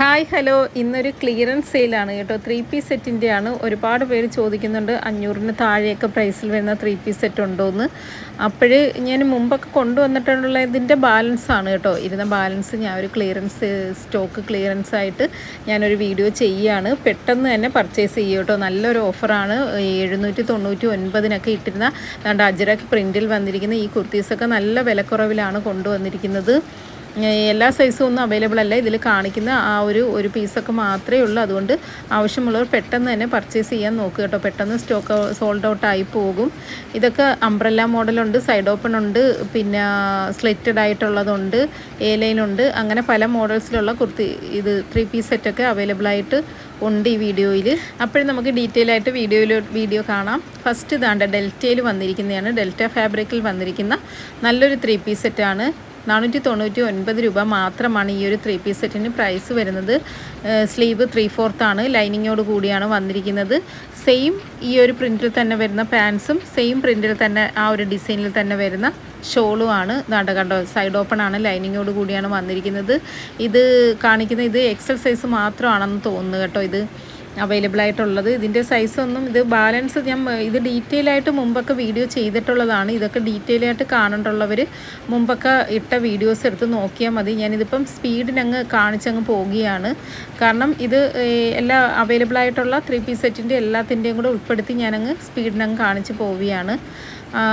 Hi hello ഇന്നൊരു clearance സെയിലാണ് കേട്ടോ. ത്രീ പീസ് സെറ്റിന്റെയാണ് ഒരുപാട് പേര് ചോദിക്കുന്നുണ്ട് അഞ്ഞൂറിന് താഴെയൊക്കെ പ്രൈസിൽ വരുന്ന ത്രീ പീസ് സെറ്റ് ഉണ്ടോ എന്ന് അപ്പോൾ ഞാൻ മുമ്പൊക്കെ കൊണ്ടുവന്നിട്ടുള്ള ഇതിന്റെ ബാലൻസ് ആണ് കേട്ടോ. ഇരുന്ന ബാലൻസ് ഞാൻ ഒരു ക്ലിയറൻസ് സ്റ്റോക്ക് ക്ലിയറൻസ് ആയിട്ട് ഞാനൊരു വീഡിയോ ചെയ്യുകയാണ് പെട്ടെന്ന് തന്നെ പർച്ചേസ് ചെയ്യും കേട്ടോ. നല്ലൊരു ഓഫറാണ് എഴുന്നൂറ്റി തൊണ്ണൂറ്റി ഒൻപതിനൊക്കെ ഇട്ടിരുന്ന അതുകൊണ്ട് അജറക് പ്രിന്റിൽ വന്നിരിക്കുന്ന ഈ കുർത്തീസൊക്കെ നല്ല വിലക്കുറവിലാണ് കൊണ്ടുവന്നിരിക്കുന്നത്. എല്ലാ സൈസും ഒന്നും അവൈലബിൾ അല്ല. ഇതിൽ കാണിക്കുന്ന ആ ഒരു ഒരു പീസൊക്കെ മാത്രമേ ഉള്ളൂ. അതുകൊണ്ട് ആവശ്യമുള്ളവർ പെട്ടെന്ന് തന്നെ പർച്ചേസ് ചെയ്യാൻ നോക്കുക കേട്ടോ. പെട്ടെന്ന് സ്റ്റോക്ക് സോൾഡ് ഔട്ട് ആയി പോകും. ഇതൊക്കെ അംബ്രല്ല മോഡലുണ്ട് സൈഡ് ഓപ്പൺ ഉണ്ട് പിന്നെ സ്ലിറ്റഡ് ആയിട്ടുള്ളതുണ്ട് എ ലൈനുണ്ട് അങ്ങനെ പല മോഡൽസിലുള്ള കുർത്തി ഇത് ത്രീ പീസ് സെറ്റൊക്കെ അവൈലബിൾ ആയിട്ട് ഉണ്ട് ഈ വീഡിയോയിൽ അപ്പോഴും നമുക്ക് ഡീറ്റെയിൽ ആയിട്ട് വീഡിയോയിൽ വീഡിയോ കാണാം. ഫസ്റ്റ് ഇതാണ്ട് ഡെൽറ്റയിൽ വന്നിരിക്കുന്നതാണ്. ഡെൽറ്റ ഫാബ്രിക്കിൽ വന്നിരിക്കുന്ന നല്ലൊരു ത്രീ പീസ് സെറ്റാണ് നാനൂറ്റി തൊണ്ണൂറ്റി ഒൻപത് രൂപ മാത്രമാണ് ഈ ഒരു ത്രീ പീസ് സെറ്റിന് പ്രൈസ് വരുന്നത്. സ്ലീവ് ത്രീ ഫോർത്താണ് ലൈനിങ്ങോട് കൂടിയാണ് വന്നിരിക്കുന്നത്. സെയിം ഈ ഒരു പ്രിന്റിൽ തന്നെ വരുന്ന പാൻസും സെയിം പ്രിന്റിൽ തന്നെ ആ ഒരു ഡിസൈനിൽ തന്നെ വരുന്ന ഷോളുമാണ് ദാണ്ട കണ്ടോ സൈഡ് ഓപ്പൺ ആണ്. ലൈനിങ്ങോട് കൂടിയാണ് വന്നിരിക്കുന്നത്. ഇത് കാണിക്കുന്ന ഇത് എക്സൽ സൈസ് മാത്രമാണെന്ന് തോന്നുന്നു കേട്ടോ ഇത്. അവൈലബിൾ ആയിട്ടുള്ളത്. ഇതിന്റെ സൈസ് ഒന്നും ഇത് ബാലൻസ് ഞാൻ ഇത് ഡീറ്റെയിൽ ആയിട്ട് മുമ്പൊക്കെ വീഡിയോ ചെയ്തിട്ടുള്ളതാണ്. ഇതൊക്കെ ഡീറ്റെയിൽ ആയിട്ട് കാണേണ്ടുള്ളവർ മുമ്പൊക്കെ ഇട്ട വീഡിയോസ് എടുത്ത് നോക്കിയാൽ മതി. ഞാനിതിപ്പം സ്പീഡിനങ്ങ് കാണിച്ചങ്ങ് പോവുകയാണ്. കാരണം ഇത് എല്ലാ അവൈലബിൾ ആയിട്ടുള്ള ത്രീ പീസ് സെറ്റിന്റെ എല്ലാത്തിന്റെയും കൂടെ ഉൾപ്പെടുത്തി ഞാനങ്ങ് സ്പീഡിനങ്ങ് കാണിച്ച് പോവുകയാണ്.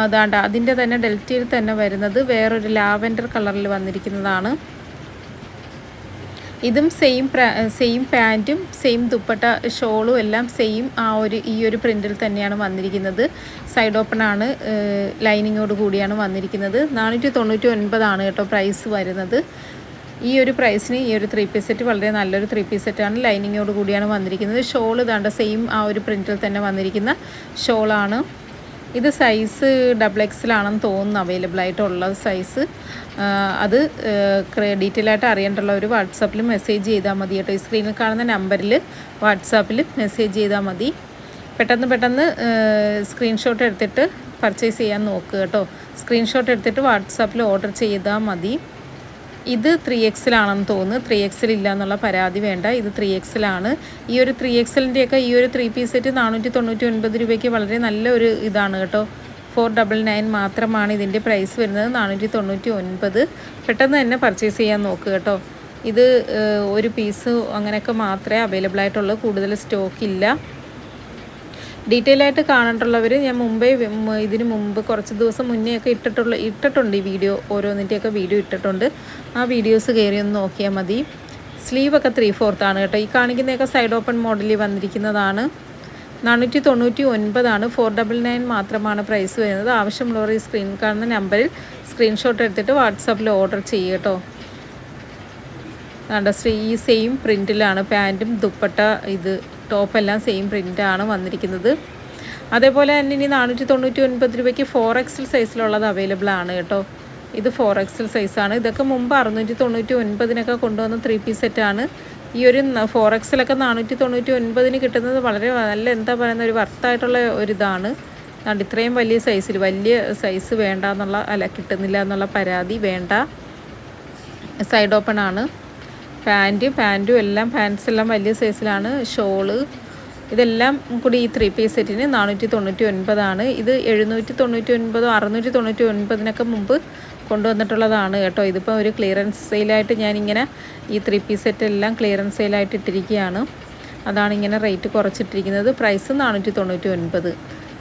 അതാണ്ട് അതിന്റെ തന്നെ ഡെൽറ്റയിൽ തന്നെ വരുന്നത് വേറൊരു ലാവൻഡർ കളറിൽ വന്നിരിക്കുന്നതാണ്. ഇതും സെയിം സെയിം പാന്റും സെയിം ദുപ്പട്ട ഷോളും എല്ലാം സെയിം ആ ഒരു ഈ ഒരു പ്രിന്റിൽ തന്നെയാണ് വന്നിരിക്കുന്നത്. സൈഡ് ഓപ്പൺ ആണ് ലൈനിങ്ങോട് കൂടിയാണ് വന്നിരിക്കുന്നത്. നാനൂറ്റി തൊണ്ണൂറ്റി ഒൻപതാണ് കേട്ടോ പ്രൈസ് വരുന്നത്. ഈ ഒരു പ്രൈസിന് ഈ ഒരു ത്രീ പീസ് സെറ്റ് വളരെ നല്ലൊരു ത്രീ പീസ് സെറ്റാണ് ലൈനിങ്ങോട് കൂടിയാണ് വന്നിരിക്കുന്നത്. ഷോൾ ഇതാണ്ട് സെയിം ആ ഒരു പ്രിന്റിൽ തന്നെ വന്നിരിക്കുന്ന ഷോളാണ് ഇത് സൈസ് ഡബിൾ എക്സിലാണെന്ന് തോന്നുന്നു അവൈലബിൾ ആയിട്ടുള്ള സൈസ് അത് ഡീറ്റെയിൽ ആയിട്ട് അറിയേണ്ടുള്ളവർ വാട്സാപ്പിൽ മെസ്സേജ് ചെയ്താൽ മതി കേട്ടോ. ഈ സ്ക്രീനിൽ കാണുന്ന നമ്പറിൽ വാട്സാപ്പിൽ മെസ്സേജ് ചെയ്താൽ മതി. പെട്ടെന്ന് പെട്ടെന്ന് സ്ക്രീൻഷോട്ട് എടുത്തിട്ട് പർച്ചേസ് ചെയ്യാൻ നോക്കുക കേട്ടോ. സ്ക്രീൻഷോട്ട് എടുത്തിട്ട് വാട്സാപ്പിൽ ഓർഡർ ചെയ്താൽ മതി. ഇത് ത്രീ എക്സിലാണെന്ന് തോന്നുന്നു. ത്രീ എക്സിൽ ഇല്ല എന്നുള്ള പരാതി വേണ്ട. ഇത് ത്രീ എക്സിലാണ് ഈ ഒരു ത്രീ എക്സലിന്റെയൊക്കെ ഈ ഒരു ത്രീ പീസ് സെറ്റ് നാനൂറ്റി തൊണ്ണൂറ്റി ഒൻപത് രൂപയ്ക്ക് വളരെ നല്ലൊരു ഇതാണ് കേട്ടോ. ഫോർ ഡബിൾ നയൻ മാത്രമാണ് ഇതിന്റെ പ്രൈസ് വരുന്നത്. നാനൂറ്റി തൊണ്ണൂറ്റി ഒൻപത് പെട്ടെന്ന് തന്നെ പർച്ചേസ് ചെയ്യാൻ നോക്കുക കേട്ടോ. ഇത് ഒരു പീസ് അങ്ങനെയൊക്കെ മാത്രമേ അവൈലബിൾ ആയിട്ടുള്ളൂ. കൂടുതൽ സ്റ്റോക്ക് ഇല്ല. ഡീറ്റെയിൽ ആയിട്ട് കാണേണ്ടുള്ളവർ ഞാൻ മുമ്പേ ഇതിന് മുമ്പ് കുറച്ച് ദിവസം മുന്നേ ഒക്കെ ഇട്ടിട്ടുള്ള ഇട്ടിട്ടുണ്ട് ഈ വീഡിയോ. ഓരോന്നിന്റെയൊക്കെ വീഡിയോ ഇട്ടിട്ടുണ്ട്. ആ വീഡിയോസ് കയറി ഒന്ന് നോക്കിയാൽ മതി. സ്ലീവൊക്കെ ത്രീ ഫോർത്താണ് കേട്ടോ. ഈ കാണിക്കുന്നതൊക്കെ സൈഡ് ഓപ്പൺ മോഡലിൽ വന്നിരിക്കുന്നതാണ്. നാനൂറ്റി തൊണ്ണൂറ്റി ഒൻപതാണ് ഫോർ ഡബിൾ നയൻ മാത്രമാണ് പ്രൈസ് വരുന്നത്. ആവശ്യമുള്ളവർ ഈ സ്ക്രീൻ കാണുന്ന നമ്പറിൽ സ്ക്രീൻഷോട്ട് എടുത്തിട്ട് വാട്സാപ്പിൽ ഓർഡർ ചെയ്യുക കേട്ടോ. കണ്ട ഈ സെയിം പ്രിന്റിലാണ് പാന്റും ദുപ്പട്ട ഇത് ടോപ്പെല്ലാം സെയിം പ്രിന്റാണ് വന്നിരിക്കുന്നത്. അതേപോലെ തന്നെ ഇനി നാനൂറ്റി തൊണ്ണൂറ്റി ഒൻപത് രൂപയ്ക്ക് ഫോർ എക്സൽ സൈസിലുള്ളത് അവൈലബിൾ ആണ് കേട്ടോ. ഇത് ഫോർ എക്സൽ സൈസാണ് ഇതൊക്കെ മുമ്പ് അറുന്നൂറ്റി തൊണ്ണൂറ്റി ഒൻപതിനൊക്കെ കൊണ്ടുവന്ന ത്രീ പീസ് സെറ്റാണ് ഈ ഒരു ഫോർ എക്സിലൊക്കെ നാനൂറ്റി തൊണ്ണൂറ്റി ഒൻപതിന് കിട്ടുന്നത് വളരെ നല്ല എന്താ പറയുന്ന ഒരു വർത്തായിട്ടുള്ള ഒരിതാണ്. അതുകൊണ്ട് ഇത്രയും വലിയ സൈസിൽ വലിയ സൈസ് വേണ്ട എന്നുള്ള അല്ല കിട്ടുന്നില്ല എന്നുള്ള പരാതി വേണ്ട. സൈഡ് ഓപ്പൺ ആണ്. പാന്റ് പാന്റും എല്ലാം പാൻസ് എല്ലാം വലിയ സൈസിലാണ് ഷോൾ. ഇതെല്ലാം കൂടി ഈ ത്രീ പീസ് സെറ്റിന് നാനൂറ്റി തൊണ്ണൂറ്റി ഒൻപതാണ് ഇത് എഴുന്നൂറ്റി തൊണ്ണൂറ്റി ഒൻപതോ അറുന്നൂറ്റി തൊണ്ണൂറ്റി ഒൻപതിനൊക്കെ മുമ്പ് കൊണ്ടുവന്നിട്ടുള്ളതാണ് കേട്ടോ. ഇതിപ്പോൾ ഒരു ക്ലിയറൻസ് സെയിലായിട്ട് ഞാനിങ്ങനെ ഈ ത്രീ പീസ് സെറ്റ് എല്ലാം ക്ലിയറൻസ് സെയിലായിട്ട് ഇട്ടിരിക്കുകയാണ്. അതാണ് ഇങ്ങനെ റേറ്റ് കുറച്ചിട്ടിരിക്കുന്നത്. പ്രൈസ് നാനൂറ്റി തൊണ്ണൂറ്റി ഒൻപത്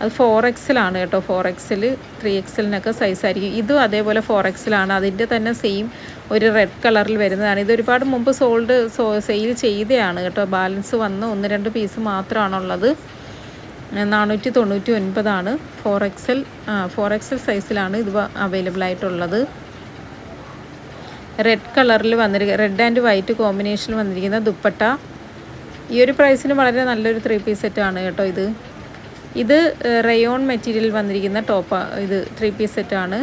അത് ഫോർ എക്സിലാണ് കേട്ടോ. ഫോർ എക്സിൽ ത്രീ എക്സിലിനൊക്കെ സൈസ് ആയിരിക്കും. ഇതും അതേപോലെ ഫോർ എക്സിലാണ് അതിന്റെ തന്നെ സെയിം ഒരു റെഡ് കളറിൽ വരുന്നതാണ്. ഇത് ഒരുപാട് മുമ്പ് സോൾഡ് സോ സെയിൽ ചെയ്തതാണ് കേട്ടോ. ബാലൻസ് വന്ന് ഒന്ന് രണ്ട് പീസ് മാത്രമാണുള്ളത്. നാനൂറ്റി തൊണ്ണൂറ്റി ഒൻപതാണ് ഫോർ എക്സൽ ഫോർ എക്സൽ സൈസിലാണ് ഇത് അവൈലബിൾ ആയിട്ടുള്ളത് റെഡ് കളറിൽ വന്നിരിക്കുക റെഡ് ആൻഡ് വൈറ്റ് കോമ്പിനേഷനിൽ വന്നിരിക്കുന്ന ദുപ്പട്ട. ഈ ഒരു പ്രൈസിന് വളരെ നല്ലൊരു ത്രീ പീസ് സെറ്റാണ് കേട്ടോ ഇത്. ഇത് റയോൺ മെറ്റീരിയൽ വന്നിരിക്കുന്ന ടോപ്പ് ഇത് ത്രീ പീസ് സെറ്റാണ്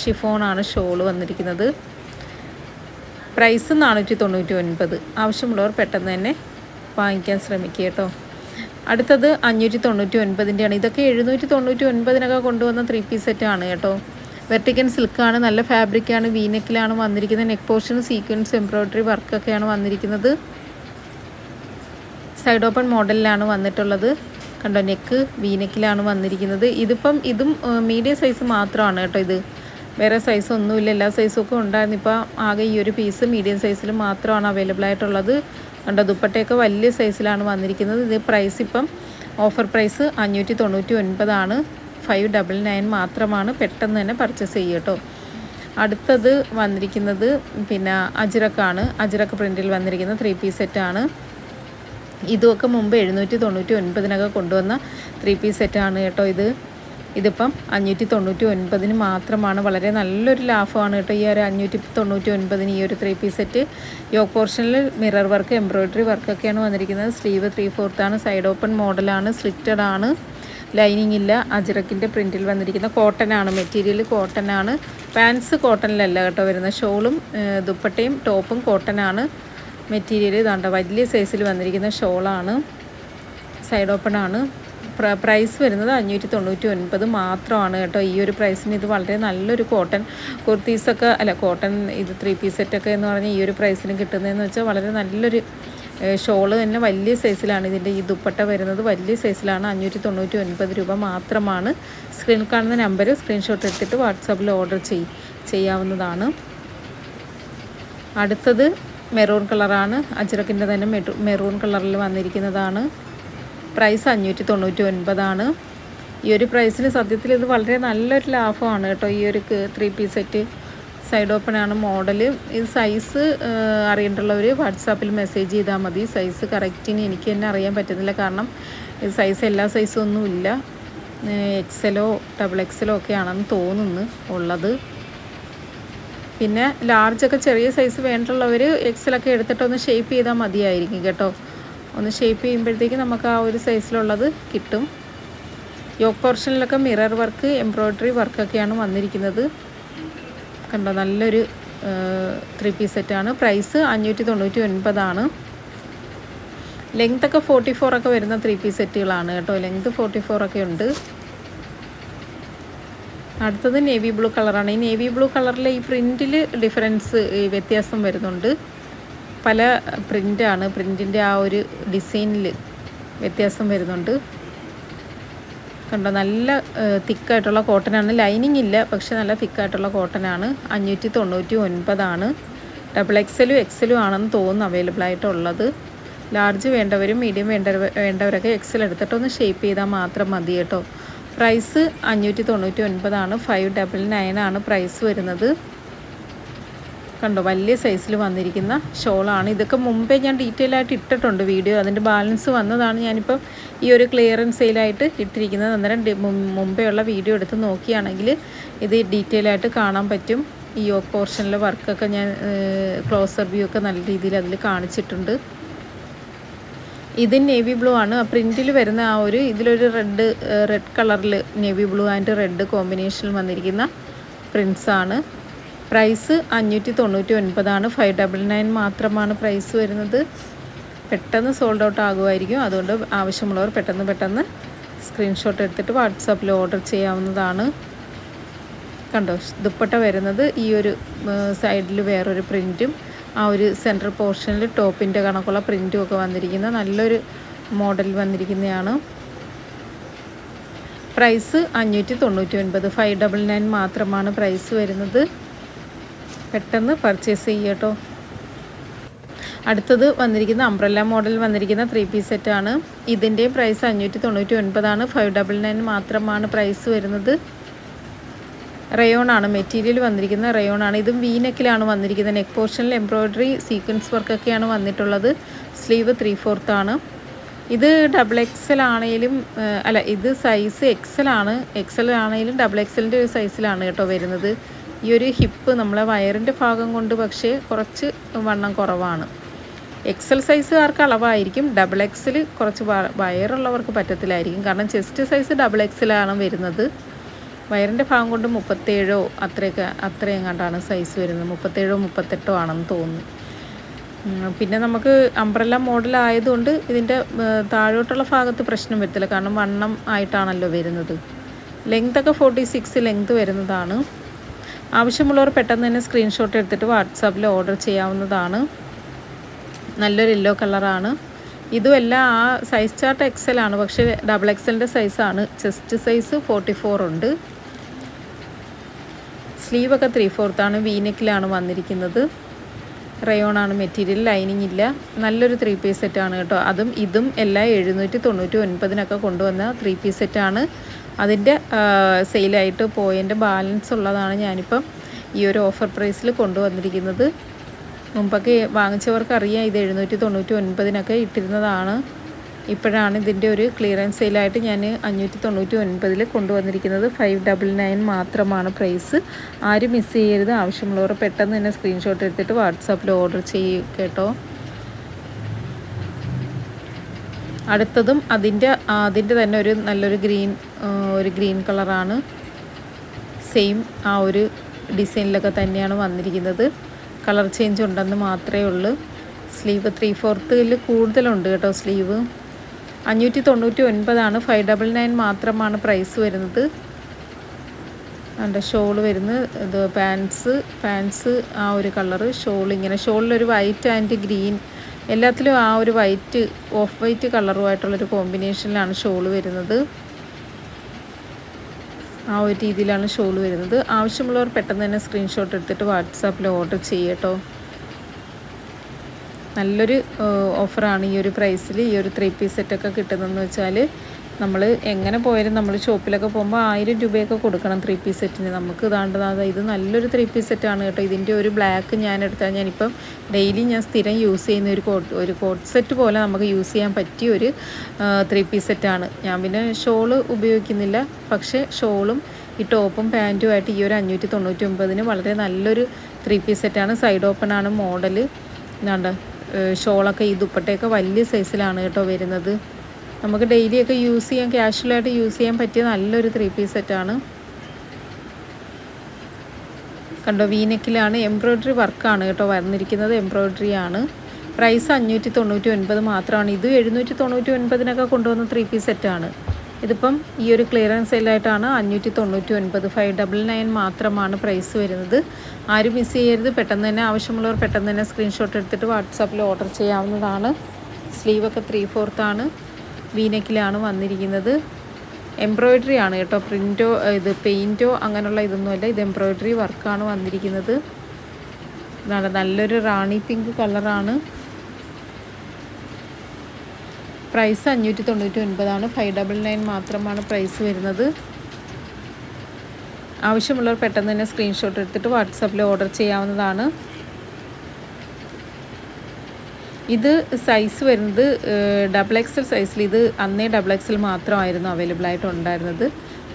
ഷിഫോണാണ് ഷോൾ വന്നിരിക്കുന്നത് പ്രൈസ് നാനൂറ്റി തൊണ്ണൂറ്റി ഒൻപത് ആവശ്യമുള്ളവർ പെട്ടെന്ന് തന്നെ വാങ്ങിക്കാൻ ശ്രമിക്കുക കേട്ടോ. അടുത്തത് അഞ്ഞൂറ്റി തൊണ്ണൂറ്റി ഒൻപതിന്റെയാണ് ഇതൊക്കെ എഴുന്നൂറ്റി തൊണ്ണൂറ്റി ഒൻപതിനൊക്കെ കൊണ്ടുവന്ന ത്രീ പീസ് സെറ്റാണ് കേട്ടോ വെർട്ടിക്കൻ സിൽക്കാണ് നല്ല ഫാബ്രിക്കാണ് വീനെക്കിലാണ് വന്നിരിക്കുന്നത്. നെക്ക് പോർഷൻ സീക്വൻസ് എംബ്രോയ്ഡറി വർക്കൊക്കെയാണ് വന്നിരിക്കുന്നത്. സൈഡ് ഓപ്പൺ മോഡലിലാണ് വന്നിട്ടുള്ളത്. കണ്ടോ നെക്ക് വീനെക്കിലാണ് വന്നിരിക്കുന്നത്. ഇതിപ്പം ഇതും മീഡിയം സൈസ് മാത്രമാണ് കേട്ടോ ഇത്. വേറെ സൈസ് ഒന്നുമില്ല. എല്ലാ സൈസും ഒക്കെ ഉണ്ടായിരുന്നു. ഇപ്പോൾ ആകെ ഈ ഒരു പീസ് മീഡിയം സൈസിൽ മാത്രമാണ് അവൈലബിൾ ആയിട്ടുള്ളത്. കണ്ടോ ദുപ്പട്ടയൊക്കെ വലിയ സൈസിലാണ് വന്നിരിക്കുന്നത്. ഇത് പ്രൈസ് ഇപ്പം ഓഫർ പ്രൈസ് അഞ്ഞൂറ്റി തൊണ്ണൂറ്റി ഒൻപതാണ് ഫൈവ് ഡബിൾ നയൻ മാത്രമാണ്. പെട്ടെന്ന് തന്നെ പർച്ചേസ് ചെയ്യുക കേട്ടോ. അടുത്തത് വന്നിരിക്കുന്നത് പിന്നെ അജിറക്കാണ് അജിറക്ക് പ്രിന്റിൽ വന്നിരിക്കുന്ന ത്രീ പീസ് സെറ്റാണ് ഇതുമൊക്കെ മുമ്പ് എഴുന്നൂറ്റി തൊണ്ണൂറ്റി ഒൻപതിനൊക്കെ കൊണ്ടുവന്ന ത്രീ പീസ് സെറ്റാണ് കേട്ടോ ഇത്. ഇതിപ്പം അഞ്ഞൂറ്റി തൊണ്ണൂറ്റി ഒൻപതിന് മാത്രമാണ്. വളരെ നല്ലൊരു ലാഭമാണ് കേട്ടോ ഈ ഒരു അഞ്ഞൂറ്റി തൊണ്ണൂറ്റി ഒൻപതിന് ഈ ഒരു ത്രീ പീസ് സെറ്റ് യോക്ക് പോർഷനിൽ മിറർ വർക്ക് എംബ്രോയ്ഡറി വർക്കൊക്കെയാണ് വന്നിരിക്കുന്നത്. സ്ലീവ് ത്രീ ഫോർത്താണ് സൈഡ് ഓപ്പൺ മോഡലാണ് സ്ലിറ്റഡ് ആണ്. ലൈനിങ് ഇല്ല. അജിറക്കിന്റെ പ്രിന്റിൽ വന്നിരിക്കുന്ന കോട്ടൺ ആണ്. മെറ്റീരിയൽ കോട്ടൺ ആണ്. പാൻസ് കോട്ടണിലല്ല കേട്ടോ വരുന്നത്. ഷോളും ദുപ്പട്ടയും ടോപ്പും കോട്ടൺ ആണ്. മെറ്റീരിയൽ ഇതാണ്ട? വലിയ സൈസിൽ വന്നിരിക്കുന്ന ഷോളാണ്. സൈഡ് ഓപ്പൺ ആണ്. പ്രൈസ് വരുന്നത് അഞ്ഞൂറ്റി തൊണ്ണൂറ്റി ഒൻപത് മാത്രമാണ് കേട്ടോ. ഈ ഒരു പ്രൈസിന് ഇത് വളരെ നല്ലൊരു കോട്ടൺ കുർത്തീസൊക്കെ അല്ല കോട്ടൺ ഇത് ത്രീ പീസ് സെറ്റൊക്കെ എന്ന് പറഞ്ഞാൽ ഈ ഒരു പ്രൈസിന് കിട്ടുന്നതെന്ന് വെച്ചാൽ വളരെ നല്ലൊരു ഷോൾ തന്നെ വലിയ സൈസിലാണ് ഇതിന്റെ ഈ ദുപ്പട്ട വരുന്നത്. വലിയ സൈസിലാണ് അഞ്ഞൂറ്റി തൊണ്ണൂറ്റി ഒൻപത് രൂപ മാത്രമാണ്. സ്ക്രീനിൽ കാണുന്ന നമ്പർ സ്ക്രീൻഷോട്ട് എടുത്തിട്ട് വാട്സാപ്പിൽ ഓർഡർ ചെയ് ചെയ്യാവുന്നതാണ്. അടുത്തത് മെറൂൺ കളറാണ്. അജ്രക്കിന്റെ തന്നെ മെറൂൺ കളറിൽ വന്നിരിക്കുന്നതാണ്. പ്രൈസ് അഞ്ഞൂറ്റി തൊണ്ണൂറ്റി ഒൻപതാണ് ഈ ഒരു പ്രൈസിന് സത്യത്തിൽ ഇത് വളരെ നല്ലൊരു ലാഭമാണ് കേട്ടോ. ഈ ഒരു three piece set side open ആണ് മോഡൽ ഇത് സൈസ് അറിയേണ്ടുള്ളവർ വാട്സാപ്പിൽ മെസ്സേജ് ചെയ്താൽ മതി. സൈസ് കറക്റ്റിന് എനിക്ക് തന്നെ അറിയാൻ പറ്റുന്നില്ല. കാരണം ഇത് സൈസ് എല്ലാ സൈസും ഒന്നുമില്ല. എക്സലോ ഡബിൾ എക്സലോ ഒക്കെയാണെന്ന് തോന്നുന്നു ഉള്ളത്. പിന്നെ ലാർജൊക്കെ ചെറിയ സൈസ് വേണ്ടുള്ളവർ എക്സലൊക്കെ എടുത്തിട്ടൊന്ന് ഷേപ്പ് ചെയ്താൽ മതിയായിരിക്കും കേട്ടോ. ഒന്ന് ഷേപ്പ് ചെയ്യുമ്പോഴത്തേക്ക് നമുക്ക് ആ ഒരു സൈസിലുള്ളത് കിട്ടും. യോക്ക് പോർഷനിലൊക്കെ മിറർ വർക്ക് എംബ്രോയ്ഡറി വർക്കൊക്കെയാണ് വന്നിരിക്കുന്നത്. കണ്ടോ നല്ലൊരു ത്രീ പീസ് സെറ്റാണ് പ്രൈസ് അഞ്ഞൂറ്റി തൊണ്ണൂറ്റി ഒൻപതാണ് ലെങ്ത്തൊക്കെ ഫോർട്ടി ഫോറൊക്കെ വരുന്ന ത്രീ പീസ് സെറ്റുകളാണ് കേട്ടോ. ലെങ്ത് ഫോർട്ടി ഫോറൊക്കെ ഉണ്ട്. അടുത്തത് നേവി ബ്ലൂ കളറാണ് ഈ നേവി ബ്ലൂ കളറിലെ ഈ പ്രിന്റിൽ ഡിഫറൻസ് വ്യത്യാസം വരുന്നുണ്ട്. പല പ്രിന്റാണ് പ്രിന്റിന്റെ ആ ഒരു ഡിസൈനിൽ വ്യത്യാസം വരുന്നുണ്ട്. കണ്ടോ? നല്ല തിക്കായിട്ടുള്ള കോട്ടനാണ് ലൈനിങ് ഇല്ല പക്ഷെ നല്ല തിക്കായിട്ടുള്ള കോട്ടനാണ് അഞ്ഞൂറ്റി തൊണ്ണൂറ്റി ഒൻപതാണ് ഡബിൾ എക്സലും എക്സലും ആണെന്ന് തോന്നുന്നു അവൈലബിൾ ആയിട്ടുള്ളത്. ലാർജ് വേണ്ടവരും മീഡിയം വേണ്ട വേണ്ടവരൊക്കെ എക്സൽ എടുത്തിട്ടൊന്ന് ഷേപ്പ് ചെയ്താൽ മാത്രം മതി കേട്ടോ. പ്രൈസ് അഞ്ഞൂറ്റി തൊണ്ണൂറ്റി ഒൻപതാണ്. ഫൈവ് ഡബിൾ നയൻ ആണ് പ്രൈസ് വരുന്നത്. കണ്ടോ വലിയ സൈസിൽ വന്നിരിക്കുന്ന ഷോളാണ്. ഇതൊക്കെ മുമ്പേ ഞാൻ ഡീറ്റെയിൽ ആയിട്ട് ഇട്ടിട്ടുണ്ട് വീഡിയോ. അതിന്റെ ബാലൻസ് വന്നതാണ് ഞാനിപ്പം ഈ ഒരു ക്ലിയറൻസ് സെയിലായിട്ട് ഇട്ടിരിക്കുന്നത്. അന്നേരം മുമ്പേ ഉള്ള വീഡിയോ എടുത്ത് നോക്കിയാണെങ്കിൽ ഇത് ഡീറ്റെയിൽ ആയിട്ട് കാണാൻ പറ്റും. ഈ പോർഷനിലെ വർക്കൊക്കെ ഞാൻ ക്ലോസർ വ്യൂ ഒക്കെ നല്ല രീതിയിൽ അതിൽ കാണിച്ചിട്ടുണ്ട്. ഇത് നേവി ബ്ലൂ ആണ്. പ്രിന്റിൽ വരുന്ന ആ ഒരു ഇതിലൊരു റെഡ് റെഡ് കളറിൽ നേവി ബ്ലൂ ആൻഡ് റെഡ് കോമ്പിനേഷനിൽ വന്നിരിക്കുന്ന പ്രിൻസ് ആണ്. പ്രൈസ് അഞ്ഞൂറ്റി തൊണ്ണൂറ്റി ഒൻപതാണ് ഫൈവ് ഡബിൾ നയൻ മാത്രമാണ് പ്രൈസ് വരുന്നത്. പെട്ടെന്ന് സോൾഡ് ഔട്ട് ആകുമായിരിക്കും. അതുകൊണ്ട് ആവശ്യമുള്ളവർ പെട്ടെന്ന് പെട്ടെന്ന് സ്ക്രീൻഷോട്ട് എടുത്തിട്ട് വാട്സാപ്പിൽ ഓർഡർ ചെയ്യാവുന്നതാണ്. കണ്ടോ? ദുപ്പട്ട വരുന്നത് ഈ ഒരു സൈഡിൽ വേറൊരു പ്രിന്റും ആ ഒരു സെന്റർ പോർഷനിൽ ടോപ്പിന്റെ കണക്കുള്ള പ്രിന്റും ഒക്കെ വന്നിരിക്കുന്ന നല്ലൊരു മോഡൽ വന്നിരിക്കുന്നതാണ്. പ്രൈസ് അഞ്ഞൂറ്റി തൊണ്ണൂറ്റി ഒൻപത് ഫൈവ് ഡബിൾ നയൻ മാത്രമാണ് പ്രൈസ് വരുന്നത്. പെട്ടെന്ന് പർച്ചേസ് ചെയ്യട്ടോ അടുത്തത് വന്നിരിക്കുന്ന അംബ്രല്ല മോഡൽ വന്നിരിക്കുന്ന ത്രീ പീസ് സെറ്റാണ് ഇതിന്റെയും പ്രൈസ് അഞ്ഞൂറ്റി തൊണ്ണൂറ്റി ഒൻപതാണ് ഫൈവ് ഡബിൾ നയൻ മാത്രമാണ് പ്രൈസ് വരുന്നത്. റയോൺ ആണ് മെറ്റീരിയൽ വന്നിരിക്കുന്ന റയോൺ ആണ് ഇതും വീനെക്കിലാണ് വന്നിരിക്കുന്നത്. നെക്ക് പോർഷനിൽ എംബ്രോയ്ഡറി സീക്വൻസ് വർക്കൊക്കെയാണ് വന്നിട്ടുള്ളത്. സ്ലീവ് ത്രീ ഫോർത്ത് ആണ്. ഇത് ഡബിൾ എക്സൽ ആണെങ്കിലും അല്ല ഇത് സൈസ് എക്സൽ ആണ്. എക്സൽ ആണെങ്കിലും ഡബിൾ എക്സലിന്റെ ഒരു സൈസിലാണ് കേട്ടോ വരുന്നത്. ഈ ഒരു ഹിപ്പ് നമ്മളെ വയറിന്റെ ഭാഗം കൊണ്ട് പക്ഷേ കുറച്ച് വണ്ണം കുറവാണ്. എക്സൽ സൈസുകാർക്ക് അളവായിരിക്കും. ഡബിൾ എക്സൽ കുറച്ച് വയറുള്ളവർക്ക് പറ്റത്തില്ലായിരിക്കും. കാരണം ചെസ്റ്റ് സൈസ് ഡബിൾ എക്സലാണ് വരുന്നത്. വയറിന്റെ ഭാഗം കൊണ്ട് മുപ്പത്തേഴോ അത്രയൊക്കെ അത്രയും കണ്ടാണ് സൈസ് വരുന്നത്. മുപ്പത്തേഴോ മുപ്പത്തെട്ടോ ആണെന്ന് തോന്നുന്നു. പിന്നെ നമുക്ക് അംബ്രല്ല മോഡൽ ആയതുകൊണ്ട് ഇതിന്റെ താഴോട്ടുള്ള ഭാഗത്ത് പ്രശ്നം വരത്തില്ല. കാരണം വണ്ണം ആയിട്ടാണല്ലോ വരുന്നത്. ലെങ്ത് ഫോർട്ടി സിക്സ് ലെങ്ത് വരുന്നതാണ്. ആവശ്യമുള്ളവർ പെട്ടെന്ന് തന്നെ സ്ക്രീൻഷോട്ട് എടുത്തിട്ട് വാട്സാപ്പിൽ ഓർഡർ ചെയ്യാവുന്നതാണ്. നല്ലൊരു യെല്ലോ കളറാണ് ഇതും എല്ലാം ആ സൈസ് ചാർട്ട് എക്സൽ ആണ്. പക്ഷേ ഡബിൾ എക്സലിന്റെ സൈസാണ് ചെസ്റ്റ് സൈസ് ഫോർട്ടി ഫോർ ഉണ്ട്. സ്ലീവൊക്കെ ത്രീ ഫോർത്താണ് വീനെക്കിലാണ് വന്നിരിക്കുന്നത്. റയോണാണ് മെറ്റീരിയൽ ലൈനിങ് ഇല്ല. നല്ലൊരു ത്രീ പീസ് സെറ്റാണ് കേട്ടോ. അതും ഇതും എല്ലാം എഴുന്നൂറ്റി തൊണ്ണൂറ്റി ഒൻപതിനൊക്കെ കൊണ്ടുവന്ന ത്രീ പീസ് സെറ്റാണ് അതിന്റെ സെയിലായിട്ട് പോയതിന്റെ ബാലൻസ് ഉള്ളതാണ് ഞാനിപ്പം ഈ ഒരു ഓഫർ പ്രൈസിൽ കൊണ്ടുവന്നിരിക്കുന്നത്. മുമ്പൊക്കെ വാങ്ങിച്ചവർക്ക് അറിയാം ഇത് എഴുന്നൂറ്റി തൊണ്ണൂറ്റി ഒൻപതിനൊക്കെ ഇട്ടിരുന്നതാണ്. ഇപ്പോഴാണ് ഇതിന്റെ ഒരു ക്ലിയറൻസ് സെയിലായിട്ട് ഞാൻ അഞ്ഞൂറ്റി തൊണ്ണൂറ്റി ഒൻപതിൽ കൊണ്ടുവന്നിരിക്കുന്നത്. ഫൈവ് ഡബിൾ നയൻ മാത്രമാണ് പ്രൈസ് ആരും മിസ് ചെയ്യരുത്. ആവശ്യമുള്ളവർ പെട്ടെന്ന് തന്നെ സ്ക്രീൻഷോട്ട് എടുത്തിട്ട് വാട്സാപ്പിൽ ഓർഡർ ചെയ്യുക കേട്ടോ. അടുത്തതും അതിന്റെ അതിന്റെ തന്നെ ഒരു നല്ലൊരു ഗ്രീൻ ഒരു ഗ്രീൻ കളറാണ് സെയിം ആ ഒരു ഡിസൈനിലൊക്കെ തന്നെയാണ് വന്നിരിക്കുന്നത്. കളർ ചേഞ്ച് ഉണ്ടെന്ന് മാത്രമേ ഉള്ളൂ. സ്ലീവ് ത്രീ ഫോർത്തിൽ കൂടുതലുണ്ട് കേട്ടോ സ്ലീവ് അഞ്ഞൂറ്റി തൊണ്ണൂറ്റി ഒൻപതാണ് ഫൈവ് ഡബിൾ നയൻ മാത്രമാണ് പ്രൈസ് വരുന്നത്. അതിന്റെ ഷോൾ വരുന്നത് ഇത് പാൻസ് പാൻസ് ആ ഒരു കളറ് ഷോൾ ഇങ്ങനെ. ഷോളിലൊരു വൈറ്റ് ആൻഡ് ഗ്രീൻ. എല്ലാത്തിലും ആ ഒരു വൈറ്റ് ഓഫ് വൈറ്റ് കളറുമായിട്ടുള്ളൊരു കോമ്പിനേഷനിലാണ് ഷോൾ വരുന്നത്. ആ ഒരു രീതിയിലാണ് ഷോൾ വരുന്നത്. ആവശ്യമുള്ളവർ പെട്ടെന്ന് തന്നെ സ്ക്രീൻഷോട്ട് എടുത്തിട്ട് വാട്സാപ്പിൽ ഓർഡർ ചെയ്യട്ടോ. നല്ലൊരു ഓഫറാണ് ഈ ഒരു പ്രൈസിൽ ഈ ഒരു ത്രീ പീസ് സെറ്റൊക്കെ കിട്ടുന്നതെന്ന് വെച്ചാൽ നമ്മൾ എങ്ങനെ പോയാലും നമ്മൾ ഷോപ്പിലൊക്കെ പോകുമ്പോൾ ആയിരം രൂപയൊക്കെ കൊടുക്കണം ത്രീ പീസ് സെറ്റിന് നമുക്ക് ഇതാണ്ട് ഇത് നല്ലൊരു ത്രീ പീസ് സെറ്റാണ് കേട്ടോ. ഇതിന്റെ ഒരു ബ്ലാക്ക് ഞാൻ എടുത്താൽ ഞാനിപ്പം ഡെയിലി ഞാൻ സ്ഥിരം യൂസ് ചെയ്യുന്ന ഒരു കോട്ട് ഒരു കോട്ട് സെറ്റ് പോലെ നമുക്ക് യൂസ് ചെയ്യാൻ പറ്റിയ ഒരു ത്രീ പീസ് സെറ്റാണ് ഞാൻ പിന്നെ ഷോൾ ഉപയോഗിക്കുന്നില്ല. പക്ഷേ ഷോളും ഈ ടോപ്പും പാന്റുമായിട്ട് ഈ ഒരു അഞ്ഞൂറ്റി തൊണ്ണൂറ്റി ഒമ്പതിന് വളരെ നല്ലൊരു ത്രീ പീസ് സെറ്റാണ് സൈഡ് ഓപ്പൺ ആണ് മോഡൽ എന്താണ്ട് ഷോളൊക്കെ ഈ ദുപ്പട്ടയൊക്കെ വലിയ സൈസിലാണ് കേട്ടോ വരുന്നത്. നമുക്ക് ഡെയിലിയൊക്കെ യൂസ് ചെയ്യാൻ ക്യാഷ്വലായിട്ട് യൂസ് ചെയ്യാൻ പറ്റിയ നല്ലൊരു ത്രീ പീസ് സെറ്റാണ്. കണ്ടോ വീനെക്കിലാണ് എംബ്രോയ്ഡറി വർക്കാണ് കേട്ടോ വന്നിരിക്കുന്നത് എംബ്രോയ്ഡറി ആണ് പ്രൈസ് അഞ്ഞൂറ്റി തൊണ്ണൂറ്റി ഒൻപത് മാത്രമാണ്. ഇത് എഴുന്നൂറ്റി തൊണ്ണൂറ്റി ഒൻപതിനൊക്കെ കൊണ്ടുവന്ന ത്രീ പീസ് സെറ്റാണ്. ഇതിപ്പം ഈ ഒരു ക്ലിയറൻസ് സെയിലായിട്ടാണ് അഞ്ഞൂറ്റി തൊണ്ണൂറ്റി ഒൻപത് ഫൈവ് ഡബിൾ നയൻ മാത്രമാണ് പ്രൈസ് വരുന്നത്. ആരും മിസ് ചെയ്യരുത്. പെട്ടെന്ന് തന്നെ ആവശ്യമുള്ളവർ പെട്ടെന്ന് തന്നെ സ്ക്രീൻഷോട്ട് എടുത്തിട്ട് വാട്സാപ്പിൽ ഓർഡർ ചെയ്യാവുന്നതാണ്. സ്ലീവൊക്കെ ത്രീ ഫോർത്താണ് വീനക്കിലാണ് വന്നിരിക്കുന്നത്. എംബ്രോയ്ഡറി ആണ് കേട്ടോ. പ്രിന്റോ ഇത് പെയിന്റോ അങ്ങനെയുള്ള ഇതൊന്നുമല്ല. ഇത് എംബ്രോയ്ഡറി വർക്കാണ് വന്നിരിക്കുന്നത്. നല്ല നല്ലൊരു റാണി പിങ്ക് കളറാണ് പ്രൈസ് അഞ്ഞൂറ്റി തൊണ്ണൂറ്റി ഒൻപതാണ് ഫൈവ് ഡബിൾ നയൻ മാത്രമാണ് പ്രൈസ് വരുന്നത്. ആവശ്യമുള്ളവർ പെട്ടെന്ന് തന്നെ സ്ക്രീൻഷോട്ട് എടുത്തിട്ട് വാട്സാപ്പിൽ ഓർഡർ ചെയ്യാവുന്നതാണ്. ഇത് സൈസ് വരുന്നത് ഡബിൾ എക്സൽ സൈസിൽ ഇത് അന്നേ ഡബിൾ എക്സൽ മാത്രമായിരുന്നു അവൈലബിൾ ആയിട്ട് ഉണ്ടായിരുന്നത്.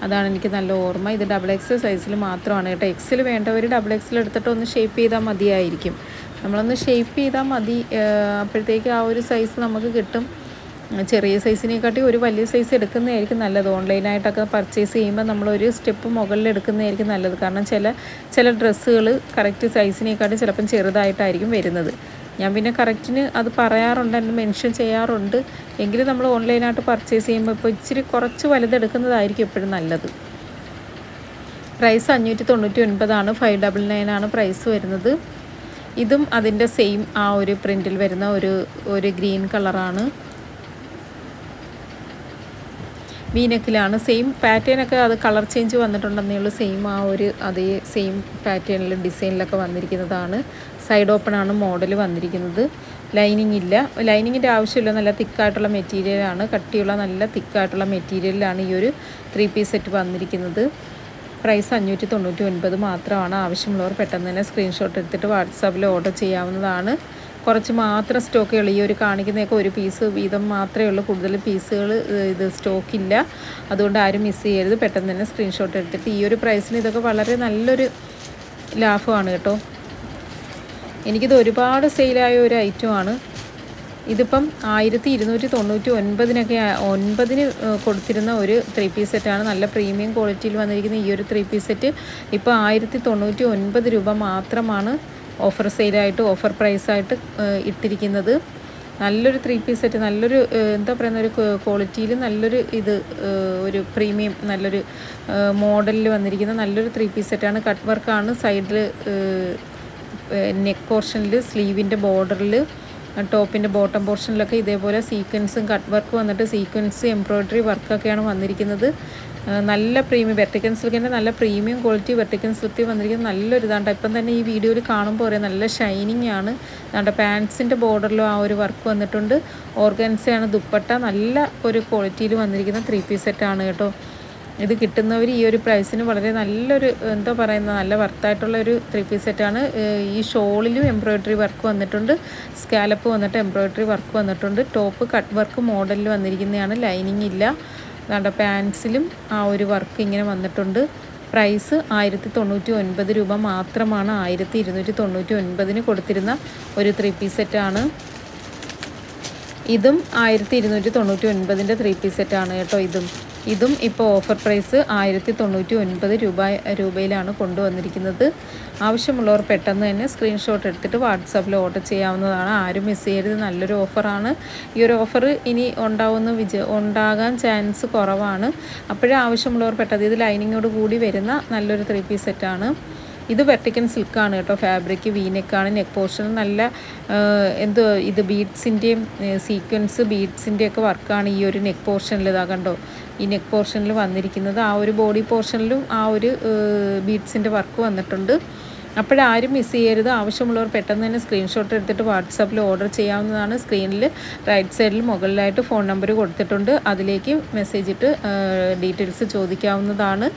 അതാണ് എനിക്ക് നല്ല ഓർമ്മ. ഇത് ഡബിൾ എക്സൽ സൈസിൽ മാത്രമാണ് കേട്ടോ. എക്സിൽ വേണ്ടവർ ഡബിൾ എക്സൽ എടുത്തിട്ട് ഒന്ന് ഷേപ്പ് ചെയ്താൽ മതിയായിരിക്കും. നമ്മളൊന്ന് ഷേപ്പ് ചെയ്താൽ മതി അപ്പോഴത്തേക്ക് ആ ഒരു സൈസ് നമുക്ക് കിട്ടും. ചെറിയ സൈസിനെക്കാട്ടി ഒരു വലിയ സൈസ് എടുക്കുന്നതായിരിക്കും നല്ലത്. ഓൺലൈനായിട്ടൊക്കെ പർച്ചേസ് ചെയ്യുമ്പോൾ നമ്മളൊരു സ്റ്റെപ്പ് മുകളിൽ എടുക്കുന്നതായിരിക്കും നല്ലത്. കാരണം ചില ചില ഡ്രസ്സുകൾ കറക്റ്റ് സൈസിനെക്കാട്ടി ചിലപ്പം ചെറുതായിട്ടായിരിക്കും വരുന്നത്. ഞാൻ പിന്നെ കറക്റ്റിന് അത് പറയാറുണ്ട് അതിന് മെൻഷൻ ചെയ്യാറുണ്ട്. എങ്കിലും നമ്മൾ ഓൺലൈനായിട്ട് പർച്ചേസ് ചെയ്യുമ്പോൾ ഇപ്പോൾ ഇച്ചിരി കുറച്ച് വലുതെടുക്കുന്നതായിരിക്കും എപ്പോഴും നല്ലത്. പ്രൈസ് അഞ്ഞൂറ്റി തൊണ്ണൂറ്റി ഒൻപതാണ് ഫൈവ് ഡബിൾ നയൻ ആണ് പ്രൈസ് വരുന്നത്. ഇതും അതിന്റെ സെയിം ആ ഒരു പ്രിന്റിൽ വരുന്ന ഒരു ഒരു ഗ്രീൻ കളറാണ് വീനക്കിലാണ് സെയിം പാറ്റേണൊക്കെ അത് കളർ ചേഞ്ച് വന്നിട്ടുണ്ടെന്നേ ഉള്ളൂ. സെയിം ആ ഒരു അതേ സെയിം പാറ്റേണിൽ ഡിസൈനിലൊക്കെ വന്നിരിക്കുന്നതാണ്. സൈഡ് ഓപ്പൺ ആണ് മോഡൽ വന്നിരിക്കുന്നത്. ലൈനിങ് ഇല്ല. ലൈനിങ്ങിന്റെ ആവശ്യമില്ല. നല്ല തിക്കായിട്ടുള്ള മെറ്റീരിയലാണ് കട്ടിയുള്ള നല്ല തിക്കായിട്ടുള്ള മെറ്റീരിയലിലാണ് ഈ ഒരു ത്രീ പീസ് സെറ്റ് വന്നിരിക്കുന്നത്. പ്രൈസ് അഞ്ഞൂറ്റി തൊണ്ണൂറ്റി ഒൻപത് മാത്രമാണ്. ആവശ്യമുള്ളവർ പെട്ടെന്ന് തന്നെ സ്ക്രീൻഷോട്ട് എടുത്തിട്ട് വാട്സാപ്പിൽ ഓർഡർ ചെയ്യാവുന്നതാണ്. കുറച്ച് മാത്രം സ്റ്റോക്കുകൾ ഈ ഒരു കാണിക്കുന്നതൊക്കെ ഒരു പീസ് വീതം മാത്രമേ ഉള്ളൂ. കൂടുതൽ പീസുകൾ ഇത് സ്റ്റോക്കില്ല. അതുകൊണ്ട് ആരും മിസ് ചെയ്യരുത്. പെട്ടെന്ന് തന്നെ സ്ക്രീൻഷോട്ട് എടുത്തിട്ട് ഈ ഒരു പ്രൈസിന് ഇതൊക്കെ വളരെ നല്ലൊരു ലാഭമാണ് കേട്ടോ. എനിക്കിത് ഒരുപാട് സെയിലായ ഒരു ഐറ്റമാണ് ഇതിപ്പം ആയിരത്തി ഇരുന്നൂറ്റി തൊണ്ണൂറ്റി ഒൻപതിനൊക്കെ ഒൻപതിന് കൊടുത്തിരുന്ന ഒരു ത്രീ പീസ് സെറ്റാണ്. നല്ല പ്രീമിയം ക്വാളിറ്റിയിൽ വന്നിരിക്കുന്ന ഈ ഒരു ത്രീ പീസ് സെറ്റ് ഇപ്പോൾ ആയിരത്തി തൊണ്ണൂറ്റി ഒൻപത് രൂപ മാത്രമാണ് ഓഫർ സെയിലായിട്ട് ഓഫർ പ്രൈസായിട്ട് ഇട്ടിരിക്കുന്നത്. നല്ലൊരു ത്രീ പീസ് സെറ്റ് നല്ലൊരു എന്താ പറയുന്ന ഒരു ക്വാളിറ്റിയിൽ നല്ലൊരു ഇത് ഒരു പ്രീമിയം നല്ലൊരു മോഡലിൽ വന്നിരിക്കുന്ന നല്ലൊരു ത്രീ പീസ് സെറ്റാണ്. കട്ട് വർക്കാണ് സൈഡിൽ നെക്ക് പോർഷനിൽ സ്ലീവിന്റെ ബോർഡറിൽ ടോപ്പിന്റെ ബോട്ടം പോർഷനിലൊക്കെ ഇതേപോലെ സീക്വൻസും കട്ട് വർക്ക് വന്നിട്ട് സീക്വൻസ് എംബ്രോയ്ഡറി വർക്കൊക്കെയാണ് വന്നിരിക്കുന്നത്. നല്ല പ്രീമിയം വെർട്ടിക്കൻ സിൽക്കിന്റെ നല്ല പ്രീമിയം ക്വാളിറ്റി വെർട്ടിക്കൻ സിൽക്കിൽ വന്നിരിക്കുന്നത് നല്ലൊരു ഇതാണ്ട് ഇപ്പം തന്നെ ഈ വീഡിയോയിൽ കാണുമ്പോൾ അറിയാം നല്ല ഷൈനിങ് ആണ്. നമ്മുടെ പാൻസിന്റെ ബോർഡറിലും ആ ഒരു വർക്ക് വന്നിട്ടുണ്ട്. ഓർഗൻസയാണ് ദുപ്പട്ട നല്ല ഒരു ക്വാളിറ്റിയിൽ വന്നിരിക്കുന്ന ത്രീ പീസ് സെറ്റാണ് കേട്ടോ. ഇത് കിട്ടുന്നവർ ഈ ഒരു പ്രൈസിന് വളരെ നല്ലൊരു എന്താ പറയുന്ന നല്ല വർത്തായിട്ടുള്ള ഒരു ത്രീ പീസ് സെറ്റാണ് ഈ ഷോളിലും എംബ്രോയ്ഡറി വർക്ക് വന്നിട്ടുണ്ട്. സ്കാലപ്പ് വന്നിട്ട് എംബ്രോയ്ഡറി വർക്ക് വന്നിട്ടുണ്ട്. ടോപ്പ് കട്ട് വർക്ക് മോഡലിൽ വന്നിരിക്കുന്നതാണ്. ലൈനിങ് ഇല്ല. നമ്മുടെ പാൻസിലും ആ ഒരു വർക്ക് ഇങ്ങനെ വന്നിട്ടുണ്ട്. പ്രൈസ് ആയിരത്തി തൊണ്ണൂറ്റി ഒൻപത് രൂപ മാത്രമാണ് ആയിരത്തി ഇരുന്നൂറ്റി തൊണ്ണൂറ്റി ഒൻപതിന് കൊടുത്തിരുന്ന ഒരു ത്രീ പീസ് സെറ്റാണ് ഇതും ആയിരത്തി ഇരുന്നൂറ്റി തൊണ്ണൂറ്റി ഒൻപതിന്റെ ത്രീ പീസ് സെറ്റാണ് കേട്ടോ ഇതും. ഇതും ഇപ്പോൾ ഓഫർ പ്രൈസ് ആയിരത്തി തൊണ്ണൂറ്റി ഒൻപത് രൂപ രൂപയിലാണ് കൊണ്ടുവന്നിരിക്കുന്നത്. ആവശ്യമുള്ളവർ പെട്ടെന്ന് തന്നെ സ്ക്രീൻഷോട്ട് എടുത്തിട്ട് വാട്സാപ്പിൽ ഓർഡർ ചെയ്യാവുന്നതാണ്. ആരും മിസ് ചെയ്യരുത്. നല്ലൊരു ഓഫറാണ് ഈ ഒരു ഓഫർ ഇനി ഉണ്ടാവുന്ന വിജ ഉണ്ടാകാൻ ചാൻസ് കുറവാണ്. അപ്പോഴേ ആവശ്യമുള്ളവർ പെട്ടെന്ന് ഇത് ലൈനിങ്ങോട് കൂടി വരുന്ന നല്ലൊരു ത്രീ പീസ് സെറ്റാണ് ഇത് വെർട്ടിക്കൻ സിൽക്കാണ് കേട്ടോ ഫാബ്രിക് വീനെക്കാണ് നെക്ക് പോർഷൻ നല്ല എന്തോ ഇത് ബീഡ്സിന്റെയും സീക്വൻസ് ബീഡ്സിന്റെയൊക്കെ വർക്കാണ് ഈ ഒരു നെക്ക് പോർഷനിൽ. ഇതാ കണ്ടോ ഈ നെക്ക് പോർഷനിൽ വന്നിരിക്കുന്നത്. ആ ഒരു ബോഡി പോർഷനിലും ആ ഒരു ബീഡ്സിന്റെ വർക്ക് വന്നിട്ടുണ്ട്. അപ്പോഴാരും മിസ് ചെയ്യരുത്. ആവശ്യമുള്ളവർ പെട്ടെന്ന് തന്നെ സ്ക്രീൻഷോട്ട് എടുത്തിട്ട് വാട്സാപ്പിൽ ഓർഡർ ചെയ്യാവുന്നതാണ്. സ്ക്രീനിൽ റൈറ്റ് സൈഡിൽ മുകളിലായിട്ട് ഫോൺ നമ്പർ കൊടുത്തിട്ടുണ്ട്. അതിലേക്ക് മെസ്സേജ് ഇട്ട് ഡീറ്റെയിൽസ് ചോദിക്കാവുന്നതാണ്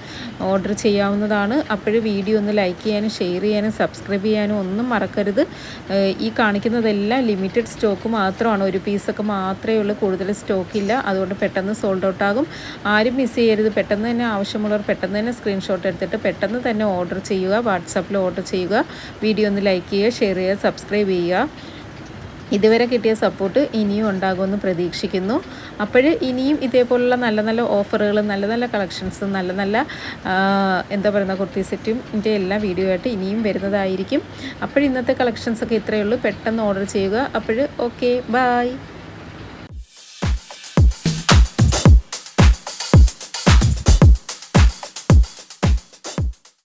ഓർഡർ ചെയ്യാവുന്നതാണ്. അപ്പോഴും വീഡിയോ ഒന്ന് ലൈക്ക് ചെയ്യാനും ഷെയർ ചെയ്യാനും സബ്സ്ക്രൈബ് ചെയ്യാനും ഒന്നും മറക്കരുത്. ഈ കാണിക്കുന്നതെല്ലാം ലിമിറ്റഡ് സ്റ്റോക്ക് മാത്രമാണ്. ഒരു പീസൊക്കെ മാത്രമേ ഉള്ളൂ. കൂടുതൽ സ്റ്റോക്ക് ഇല്ല. അതുകൊണ്ട് പെട്ടെന്ന് സോൾഡ് ഔട്ട് ആകും. ആരും മിസ് ചെയ്യരുത്. പെട്ടെന്ന് തന്നെ ആവശ്യമുള്ളവർ പെട്ടെന്ന് തന്നെ സ്ക്രീൻഷോട്ട് എടുത്തിട്ട് പെട്ടെന്ന് തന്നെ ഓർഡർ ചെയ്യുക. വാട്സാപ്പിൽ ഓർഡർ ചെയ്യുക. വീഡിയോ ഒന്ന് ലൈക്ക് ചെയ്യുക ഷെയർ ചെയ്യുക സബ്സ്ക്രൈബ് ചെയ്യുക. ഇതുവരെ കിട്ടിയ സപ്പോർട്ട് ഇനിയും ഉണ്ടാകുമെന്ന് പ്രതീക്ഷിക്കുന്നു. അപ്പോൾ ഇനിയും ഇതേപോലുള്ള നല്ല നല്ല ഓഫറുകളും നല്ല നല്ല കളക്ഷൻസും നല്ല നല്ല എന്താ പറയുന്ന കുർത്തി സെറ്റും ഇതിന്റെ എല്ലാ വീഡിയോ ആയിട്ട് ഇനിയും വരുന്നതായിരിക്കും. അപ്പോൾ ഇന്നത്തെ കളക്ഷൻസൊക്കെ ഇത്രയേ ഉള്ളൂ. പെട്ടെന്ന് ഓർഡർ ചെയ്യുക. അപ്പോൾ ഓക്കെ ബായ്